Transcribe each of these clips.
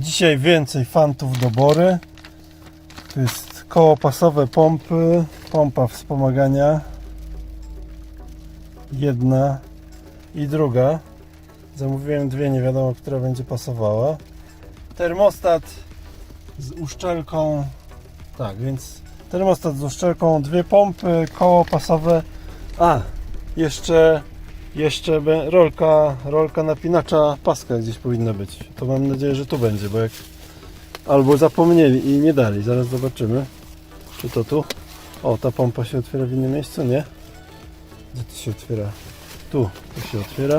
Dzisiaj więcej fantów do bory. Tu jest koło pasowe pompy, pompa wspomagania. Jedna i druga. Zamówiłem dwie, nie wiadomo, która będzie pasowała. Termostat z uszczelką. Tak, więc termostat z uszczelką, dwie pompy, koło pasowe. A, jeszcze jeszcze rolka, rolka napinacza paska gdzieś powinna być. To mam nadzieję, że tu będzie, bo jak albo zapomnieli i nie dali. Zaraz zobaczymy. Czy to tu? O, ta pompa się otwiera w innym miejscu, nie? Gdzie to się otwiera? Tu, tu się otwiera.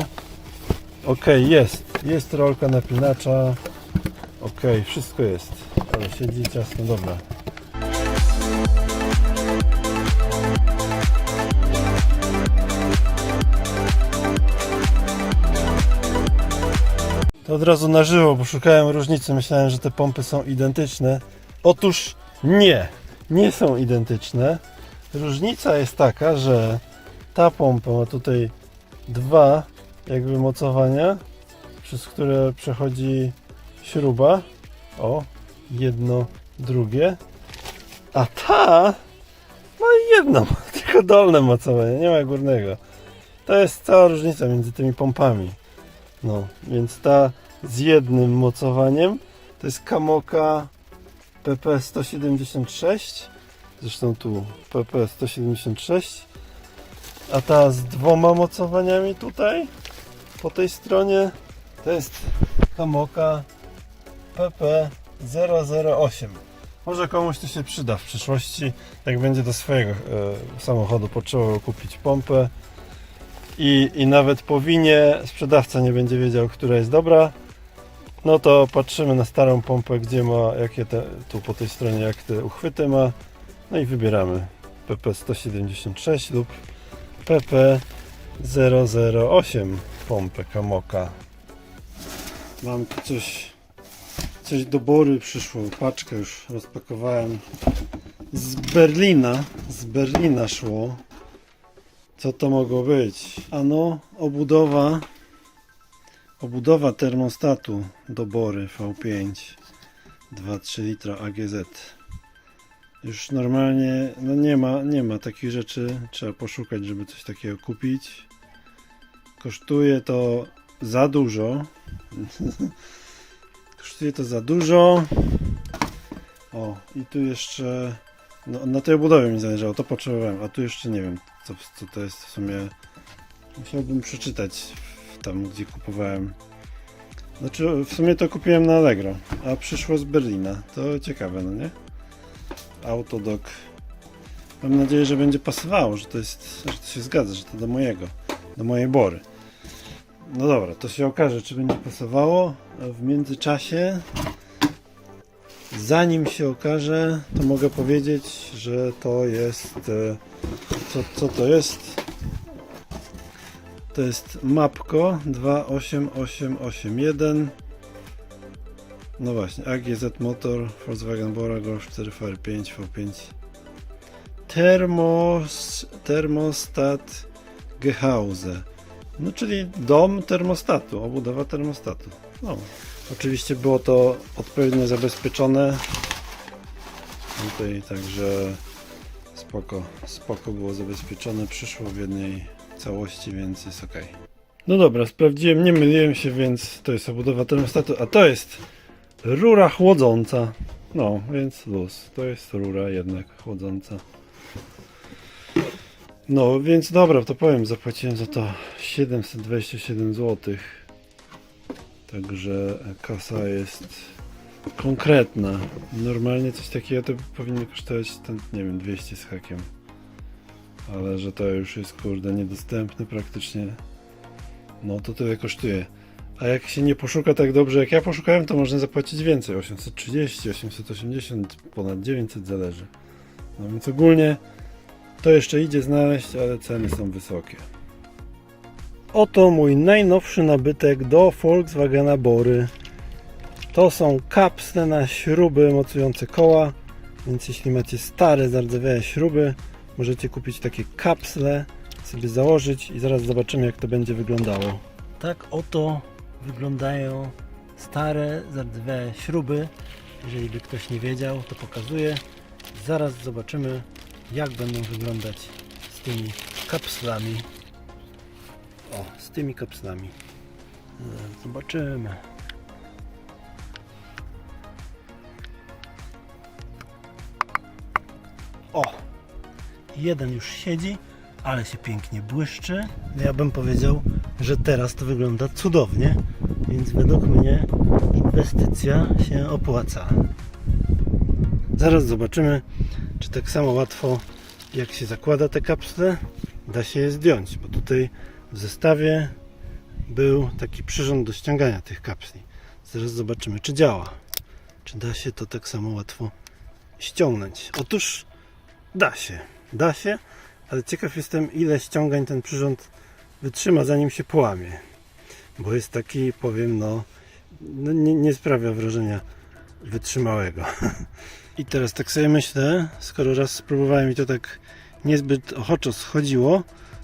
Ok, jest. Jest rolka napinacza. Ok, wszystko jest. Ale siedzi ciasno, dobra. Od razu na żywo, bo szukałem różnicy. Myślałem, że te pompy są identyczne. Otóż nie, nie są identyczne. Różnica jest taka, że ta pompa ma tutaj dwa jakby mocowania, przez które przechodzi śruba. O, jedno, drugie. A ta ma jedno, tylko dolne mocowanie, nie ma górnego. To jest cała różnica między tymi pompami. No, więc ta z jednym mocowaniem to jest Kamoka PP 176. Zresztą tu PP 176. A ta z dwoma mocowaniami tutaj po tej stronie to jest Kamoka PP 008. Może komuś to się przyda w przyszłości, jak będzie do swojego e, samochodu potrzebował kupić pompę i, i nawet po winie sprzedawca nie będzie wiedział, która jest dobra, no to patrzymy na starą pompę, gdzie ma, jakie te, tu po tej stronie, jak te uchwyty ma, no i wybieramy PP 176 lub PP 008 pompę Kamoka. Mam tu coś, coś do bory przyszło, paczkę już rozpakowałem. Z Berlina, z Berlina szło. Co to mogło być? Ano, obudowa obudowa termostatu do bory V5 2,3 litra AGZ. Już normalnie no nie ma, nie ma takich rzeczy. Trzeba poszukać, żeby coś takiego kupić. Kosztuje to za dużo. Kosztuje to za dużo. O, i tu jeszcze no, na tej obudowie mi zależało, to potrzebowałem, a tu jeszcze nie wiem, co, co to jest w sumie. Musiałbym przeczytać tam, gdzie kupowałem. Znaczy, w sumie to kupiłem na Allegro, a przyszło z Berlina. To ciekawe, no nie? Autodoc. Mam nadzieję, że będzie pasowało, że to jest, że to się zgadza, że to do mojego, do mojej bory. No dobra, to się okaże, czy będzie pasowało. A w międzyczasie Zanim się okaże, to mogę powiedzieć, że to jest. Co, co to jest? To jest Mapco 28881. No właśnie, AGZ Motor, Volkswagen Bora, Golf 4 VR5, V5. Termos, termostat Gehause. No czyli dom termostatu, obudowa termostatu. No, Oczywiście było to odpowiednio zabezpieczone. Tutaj także spoko, spoko było zabezpieczone, przyszło w jednej całości, więc jest ok. No dobra, sprawdziłem, nie myliłem się, więc to jest obudowa termostatu, a to jest rura chłodząca. No, więc luz. To jest rura jednak chłodząca. No, więc dobra, to powiem, zapłaciłem za to 727 zł. Także kasa jest konkretna. Normalnie coś takiego to powinno kosztować, ten, nie wiem, 200 z hakiem. Ale że to już jest kurde niedostępne praktycznie. No to tyle kosztuje. A jak się nie poszuka tak dobrze jak ja poszukałem, to można zapłacić więcej. 830, 880, ponad 900 zależy. No więc ogólnie to jeszcze idzie znaleźć, ale ceny są wysokie. Oto mój najnowszy nabytek do Volkswagena Bory. To są kapsle na śruby mocujące koła, więc jeśli macie stare, zardzewiałe śruby, możecie kupić takie kapsle, sobie założyć i zaraz zobaczymy jak to będzie wyglądało. Tak oto wyglądają stare, zardzewiałe śruby. Jeżeli by ktoś nie wiedział, to pokazuję. Zaraz zobaczymy, jak będą wyglądać z tymi kapslami. O, z tymi kapslami. Zobaczymy. Jeden już siedzi, ale się pięknie błyszczy. Ja bym powiedział, że teraz to wygląda cudownie, więc według mnie inwestycja się opłaca. Zaraz zobaczymy, czy tak samo łatwo jak się zakłada te kapsle, da się je zdjąć, bo tutaj w zestawie był taki przyrząd do ściągania tych kapsli. Zaraz zobaczymy, czy działa. Czy da się to tak samo łatwo ściągnąć. Otóż da się, da się, ale ciekaw jestem, ile ściągań ten przyrząd wytrzyma, zanim się połamie. Bo jest taki, powiem, no, no nie, nie sprawia wrażenia wytrzymałego. I teraz tak sobie myślę, skoro raz spróbowałem i to tak niezbyt ochoczo schodziło,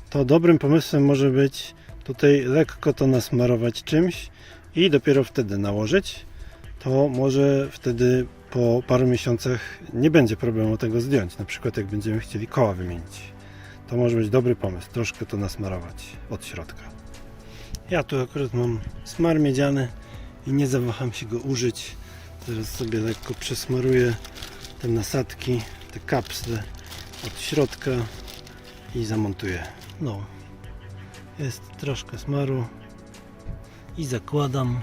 to dobrym pomysłem może być tutaj lekko to nasmarować czymś i dopiero wtedy nałożyć. To może wtedy po paru miesiącach nie będzie problemu tego zdjąć. Na przykład jak będziemy chcieli koła wymienić. To może być dobry pomysł, troszkę to nasmarować od środka. Ja tu akurat mam smar miedziany i nie zawaham się go użyć. Teraz sobie lekko przesmaruję te nasadki, te kapsle od środka i zamontuję. No, jest troszkę smaru i zakładam.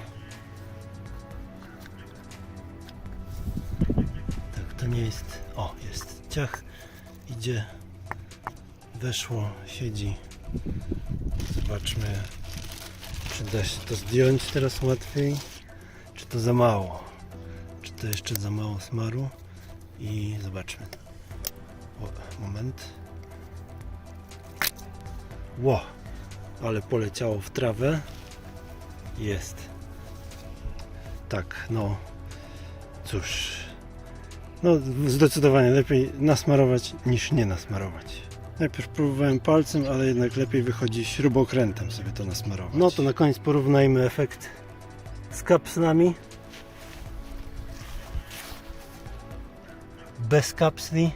To nie jest. O, jest ciach. Idzie, weszło, siedzi. Zobaczmy, czy da się to zdjąć teraz łatwiej, czy to za mało. Czy to jeszcze za mało smaru? I zobaczmy. O, moment. Ło, ale poleciało w trawę. Jest. Tak, no. Cóż. No, zdecydowanie lepiej nasmarować niż nie nasmarować. Najpierw próbowałem palcem, ale jednak lepiej wychodzi śrubokrętem sobie to nasmarować. No to na koniec porównajmy efekt z kapslami. Bez kapsli.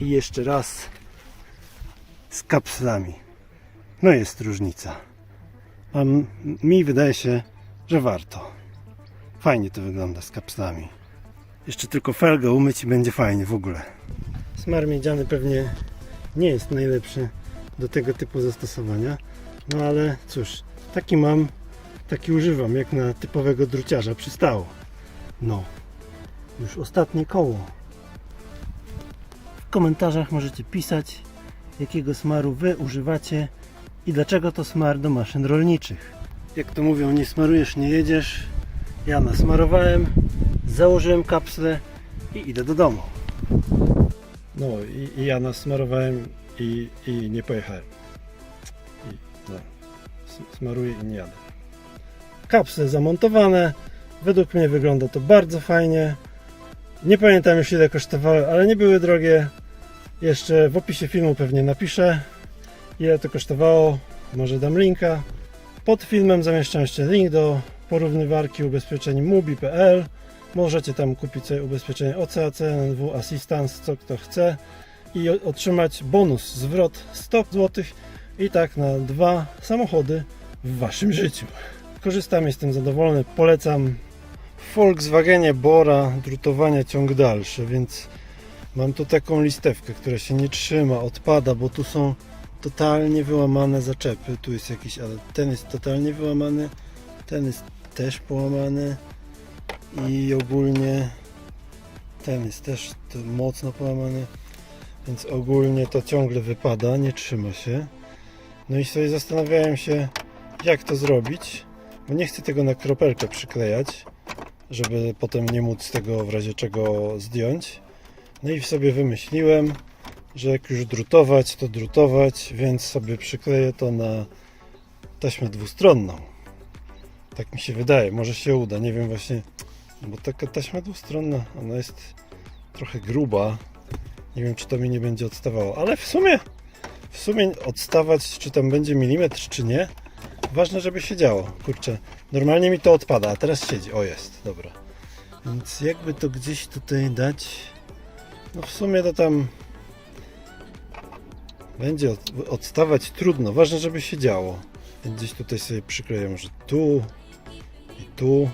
I jeszcze raz z kapslami. No jest różnica. A mi wydaje się, że warto. Fajnie to wygląda z kapslami. Jeszcze tylko felgę umyć i będzie fajnie w ogóle. Smar miedziany pewnie nie jest najlepszy do tego typu zastosowania. No ale cóż, taki mam, taki używam, jak na typowego druciarza przystało. No, już ostatnie koło. W komentarzach możecie pisać, jakiego smaru Wy używacie i dlaczego to smar do maszyn rolniczych. Jak to mówią, nie smarujesz, nie jedziesz. Ja nasmarowałem, założyłem kapsle i idę do domu. No i, i ja nasmarowałem i, i nie pojechałem. I no, smaruję i nie jadę. Kapsle zamontowane. Według mnie wygląda to bardzo fajnie. Nie pamiętam już ile kosztowały, ale nie były drogie. Jeszcze w opisie filmu pewnie napiszę ile to kosztowało. Może dam linka. Pod filmem zamieszczam jeszcze link do porównywarki ubezpieczeń mubi.pl. Możecie tam kupić sobie ubezpieczenie OCAC, NW Assistance, co kto chce i otrzymać bonus, zwrot 100 zł i tak na dwa samochody w Waszym życiu. Korzystam, jestem zadowolony, polecam. Volkswagenie Bora drutowania ciąg dalszy, więc mam tu taką listewkę, która się nie trzyma, odpada, bo tu są totalnie wyłamane zaczepy. Tu jest jakiś, ale ten jest totalnie wyłamany, ten jest też połamany i ogólnie ten jest też mocno połamany, więc ogólnie to ciągle wypada, nie trzyma się. No i sobie zastanawiałem się, jak to zrobić, bo nie chcę tego na kropelkę przyklejać, żeby potem nie móc tego w razie czego zdjąć. No i sobie wymyśliłem, że jak już drutować, to drutować, więc sobie przykleję to na taśmę dwustronną. Tak mi się wydaje, może się uda, nie wiem właśnie, bo taka taśma dwustronna, ona jest trochę gruba. Nie wiem, czy to mi nie będzie odstawało, ale w sumie, w sumie odstawać, czy tam będzie milimetr, czy nie, Ważne, żeby się działo. Kurczę, normalnie mi to odpada, a teraz siedzi. O, jest, dobra. Więc jakby to gdzieś tutaj dać. No w sumie to tam będzie od, odstawać trudno. Ważne, żeby się działo. Gdzieś tutaj sobie przykleję może tu i tu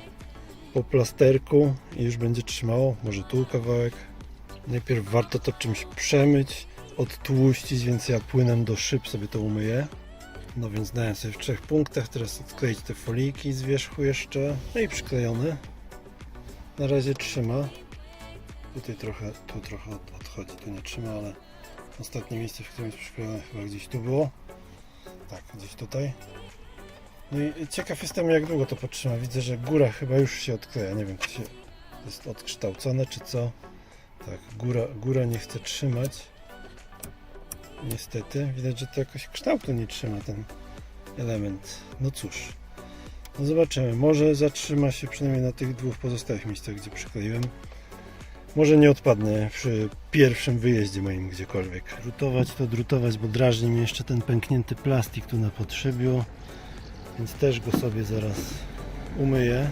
po plasterku i już będzie trzymało. Może tu kawałek. Najpierw warto to czymś przemyć, odtłuścić, więc ja płynem do szyb sobie to umyję. No więc dałem sobie w trzech punktach. Teraz odkleić te foliki z wierzchu jeszcze. No i przyklejone. Na razie trzyma. Tutaj trochę, tu trochę od- odchodzi, tu nie trzyma, ale ostatnie miejsce, w którym jest przyklejone chyba gdzieś tu było. Tak, gdzieś tutaj. No i ciekaw jestem jak długo to potrzyma. Widzę, że góra chyba już się odkleja. Nie wiem, czy się jest odkształcone, czy co. Tak, góra, góra nie chce trzymać. Niestety, widać, że to jakoś kształtu nie trzyma ten element. No cóż, no zobaczymy. Może zatrzyma się przynajmniej na tych dwóch pozostałych miejscach, gdzie przykleiłem. Może nie odpadnę przy pierwszym wyjeździe moim gdziekolwiek. Drutować to drutować, bo drażni mnie jeszcze ten pęknięty plastik tu na podszybiu. Więc też go sobie zaraz umyję.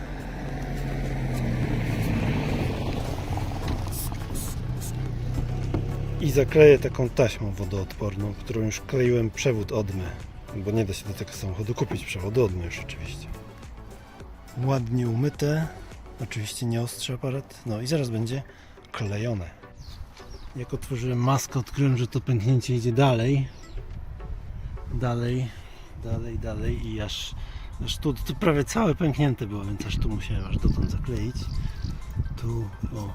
I zakleję taką taśmą wodoodporną, którą już kleiłem przewód odmy. Bo nie da się do tego samochodu kupić przewodu odmy już oczywiście. Ładnie umyte. Oczywiście nie ostrzy aparat. No i zaraz będzie klejone. Jak otworzyłem maskę, odkryłem, że to pęknięcie idzie dalej. Dalej, dalej, dalej i aż, aż tu, tu prawie całe pęknięte było, więc aż tu musiałem aż dotąd zakleić. Tu, o,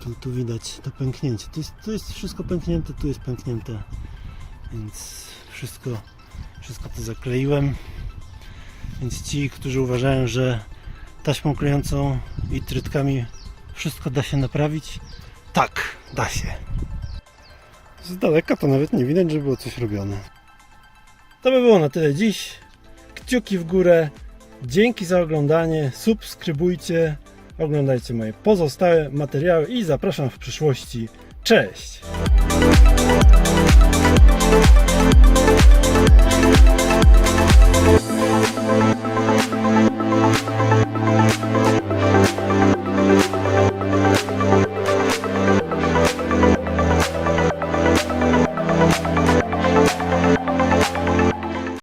tu, tu widać to pęknięcie. Tu jest, tu jest wszystko pęknięte, tu jest pęknięte, więc wszystko, wszystko to zakleiłem. Więc ci, którzy uważają, że taśmą klejącą i trytkami wszystko da się naprawić, tak, da się. Z daleka to nawet nie widać, że było coś robione. To by było na tyle dziś. Kciuki w górę. Dzięki za oglądanie. Subskrybujcie. Oglądajcie moje pozostałe materiały i zapraszam w przyszłości. Cześć!